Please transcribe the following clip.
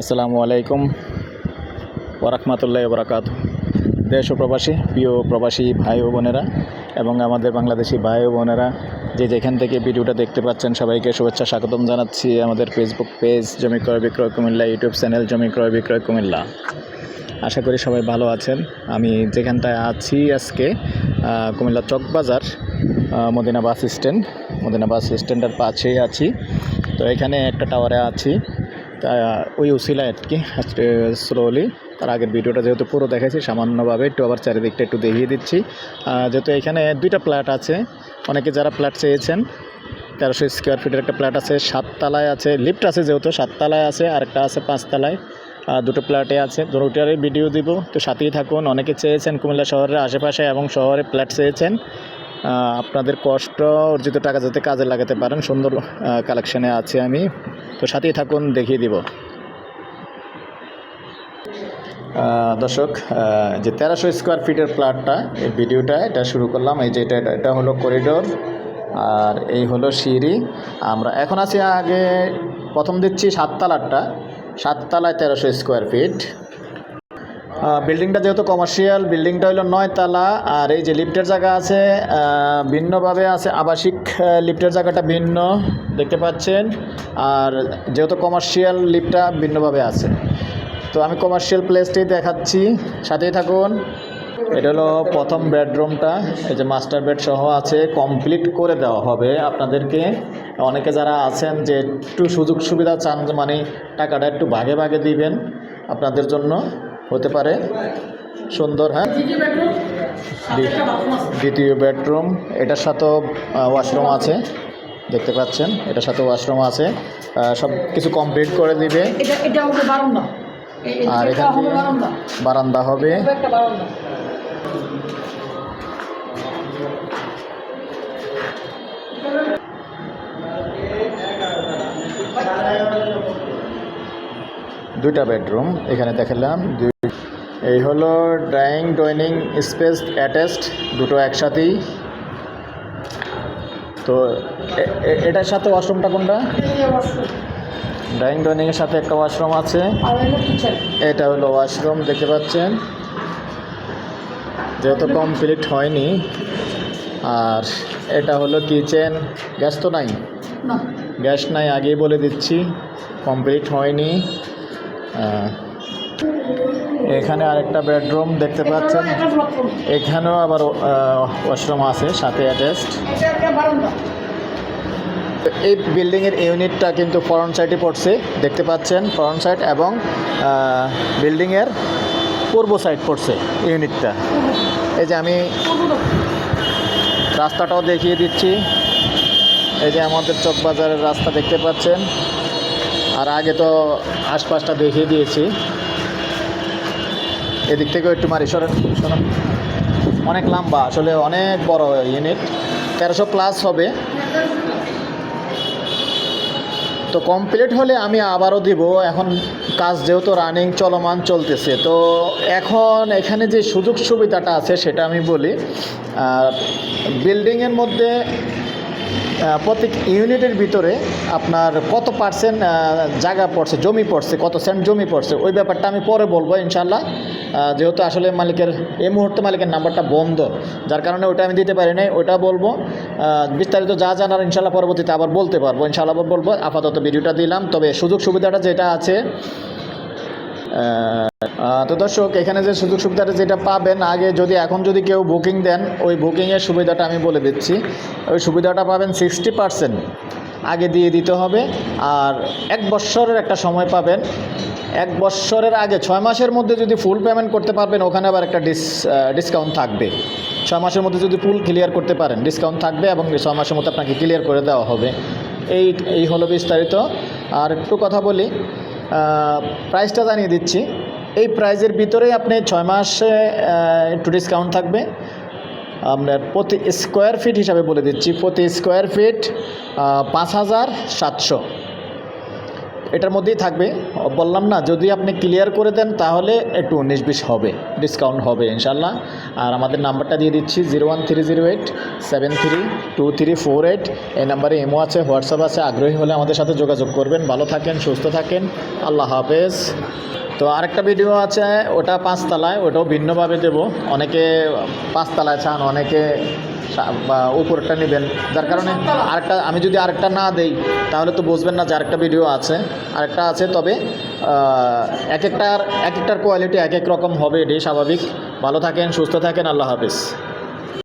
আসসালামু আলাইকুম ওরহমতুল্লাহ বরাকাত দেশ ও প্রবাসী, প্রিয় প্রবাসী ভাই ও বোনেরা এবং আমাদের বাংলাদেশি ভাই ও বোনেরা, যে যেখান থেকে ভিডিওটা দেখতে পাচ্ছেন, সবাইকে শুভেচ্ছা, স্বাগতম জানাচ্ছি আমাদের ফেসবুক পেজ জমি ক্রয়, বিক্রয়, কুমিল্লা ইউটিউব চ্যানেল জমি ক্রয়, বিক্রয়, কুমিল্লা। আশা করি সবাই ভালো আছেন। আমি যেখানটায় আছি আজকে Comilla Chawkbazar Madina bus stand Madina bus স্ট্যান্ডের পাশেই আছি। তো এখানে একটা টাওয়ারে আছি। ওই উসিলা আর কি স্লোলি তার আগের ভিডিওটা যেহেতু পুরো দেখাইছি সামান্যভাবে একটু আবার চারিদিকটা একটু দেখিয়ে দিচ্ছি। যেহেতু এখানে দুইটা ফ্ল্যাট আছে, অনেকে যারা ফ্ল্যাট চেয়েছেন, তেরোশো স্কোয়ার ফিটের একটা ফ্ল্যাট আছে, সাততলায় আছে লিফট আছে যেহেতু, সাততলায় আছে, আরেকটা আছে পাঁচতলায়। দুটো ফ্ল্যাটে আছে। দুটোটারই ভিডিও দিব, তো সাথেই থাকুন। অনেকে চেয়েছেন কুমিল্লা শহরের আশেপাশে এবং শহরে ফ্ল্যাট চেয়েছেন। আপনাদের কষ্ট অর্জিত টাকা যাতে কাজে লাগাতে পারেন, সুন্দর কালেকশানে আছে আমি। তো সাথেই থাকুন, দেখিয়ে দিব। দর্শক যে তেরোশো স্কোয়ার ফিটের ফ্ল্যাটটা এই ভিডিওটা এটা শুরু করলাম। এই যে এটা, এটা- হলো করিডোর আর এই হলো সিঁড়ি। আমরা এখন আছি আগে, প্রথম দিচ্ছি সাততলারটা সাততলায় তেরোশো স্কোয়ার ফিট বিল্ডিংটা যেহেতু কমার্শিয়াল বিল্ডিংটা হলো নয়তলা আর এই যে লিফটের জায়গা আছে ভিন্নভাবে আছে, আবাসিক লিফটের জায়গাটা ভিন্ন, দেখতে পাচ্ছেন, আর যেহেতু কমার্শিয়াল লিফটটা ভিন্নভাবে আছে। তো আমি কমার্শিয়াল প্লেসটাই দেখাচ্ছি, সাথেই থাকুন। এটা হলো প্রথম বেডরুমটা এই যে মাস্টার বেড সহ আছে কমপ্লিট করে দেওয়া হবে আপনাদেরকে। অনেকে যারা আছেন যে একটু সুযোগ সুবিধা চান মানে টাকাটা একটু ভাগে ভাগে দিবেন আপনাদের জন্য। হতে পারে। সুন্দর হ্যাঁ। দ্বি- দ্বিতীয় বেডরুম এটার সাথেও ওয়াশরুম আছে দেখতে পাচ্ছেন এটার সাথে ওয়াশরুম আছে। সব কিছু কমপ্লিট করে দিবে। আর এটা এখান থেকে বারান্দা। হবে। দুইটা বেডরুম এখানে দেখালাম। দুই এই হলো ড্রাইং ডাইনিং স্পেস অ্যাটাচড দুটো একসাথেই। তো এটার সাথে ওয়াশরুমটা কোনটা। ড্রাইং ডাইনিংয়ের সাথে একটা ওয়াশরুম আছে। এটা হলো ওয়াশরুম দেখতে পাচ্ছেন। যেহেতু কমপ্লিট হয়নি আর এটা হলো কিচেন গ্যাস তো নাই? না। গ্যাস নাই আগেই বলে দিচ্ছি। কমপ্লিট হয়নি। এখানে আরেকটা বেডরুম দেখতে পাচ্ছেন। এখানেও আবার ওয়াশরুম আছে, সাথে অ্যাটাচড এই বিল্ডিংয়ের ইউনিটটা কিন্তু ফরন্ট সাইডে পড়ছে, দেখতে পাচ্ছেন ফরন্ট সাইড এবং বিল্ডিংয়ের পূর্ব সাইড পড়ছে ইউনিটটা। এই যে আমি রাস্তাটাও দেখিয়ে দিচ্ছি। এই যে আমাদের চকবাজারের রাস্তা দেখতে পাচ্ছেন। আর আগে তো আশপাশটা দেখিয়ে দিয়েছি। এদিক থেকেও একটু মারি, সরেন সরেন। অনেক লম্বা, আসলে অনেক বড় ইউনিট তেরোশো প্লাস হবে। তো কমপ্লিট হলে আমি আবারও দিব। এখন কাজ যেহেতু রানিং চলমান চলতেছে, তো এখন এখানে যে সুযোগ সুবিধাটা আছে সেটা আমি বলি। আর বিল্ডিংয়ের মধ্যে প্রত্যেক ইউনিটের ভিতরে আপনার কত পার্সেন্ট জায়গা পড়ছে, জমি পড়ছে, কত সেন্ট জমি পড়ছে, ওই ব্যাপারটা আমি পরে বলব ইনশাল্লাহ যেহেতু আসলে মালিকের, এই মুহূর্তে মালিকের নাম্বারটা বন্ধ, যার কারণে ওটা আমি দিতে পারি নাই, ওটা বলব। বিস্তারিত যা জানার ইনশাল্লাহ পরবর্তীতে আবার বলতে পারব। ইনশাল্লাহ বলব, আপাতত ভিডিওটা দিলাম, তবে সুযোগ সুবিধাটা যেটা আছে তো দর্শক, এখানে যে সুযোগ সুবিধাটা যেটা পাবেন, আগে যদি, এখন যদি কেউ বুকিং দেন, ওই বুকিংয়ের সুবিধাটা আমি বলে দিচ্ছি। ওই সুবিধাটা পাবেন সিক্সটি পারসেন্ট আগে দিয়ে দিতে হবে, আর এক বৎসরের একটা সময় পাবেন। এক বৎসরের আগে, ছয় মাসের মধ্যে যদি ফুল পেমেন্ট করতে পারবেন, ওখানে আবার একটা ডিস ডিসকাউন্ট থাকবে। ছয় মাসের মধ্যে যদি ফুল ক্লিয়ার করতে পারেন ডিসকাউন্ট থাকবে এবং ছয় মাসের মধ্যে আপনাকে ক্লিয়ার করে দেওয়া হবে। এই এই হলো বিস্তারিত। আর একটু কথা বলি প্রাইসটা জানিয়ে দিচ্ছি। এই প্রাইজের ভিতরে আপনি ছয় মাসে একটু ডিসকাউন্ট থাকবে। আপনার প্রতি স্কোয়ার ফিট হিসাবে বলে দিচ্ছি। প্রতি স্কোয়ার ফিট পাঁচ হাজার সাতশো। এটার মধ্যেই থাকবে। বললাম না, যদি আপনি ক্লিয়ার করে দেন তাহলে একটু উনিশ বিশ হবে ডিসকাউন্ট হবে ইনশাল্লাহ আর আমাদের নাম্বারটা দিয়ে দিচ্ছি zero one three zero eight seven three two three four eight এই নাম্বারে ইমো আছে, হোয়াটসঅ্যাপ আছে, আগ্রহী হলে আমাদের সাথে যোগাযোগ করবেন। ভালো থাকেন, সুস্থ থাকেন। আল্লাহ হাফেজ। তো আরেকটা ভিডিও আছে, ওটা পাঁচতলায়, ওটাও ভিন্নভাবে দেব। অনেকে পাঁচতলায় চান, অনেকে উপরটা নেবেন। যার কারণে আরেকটা আমি যদি আরেকটা না দেই, তাহলে তো বুঝবেন না যে আরেকটা ভিডিও আছে। আরেকটা আছে, তবে এক একটার এক একটার কোয়ালিটি এক এক রকম হবে, এটাই স্বাভাবিক। ভালো থাকেন, সুস্থ থাকেন, আল্লাহ হাফিজ।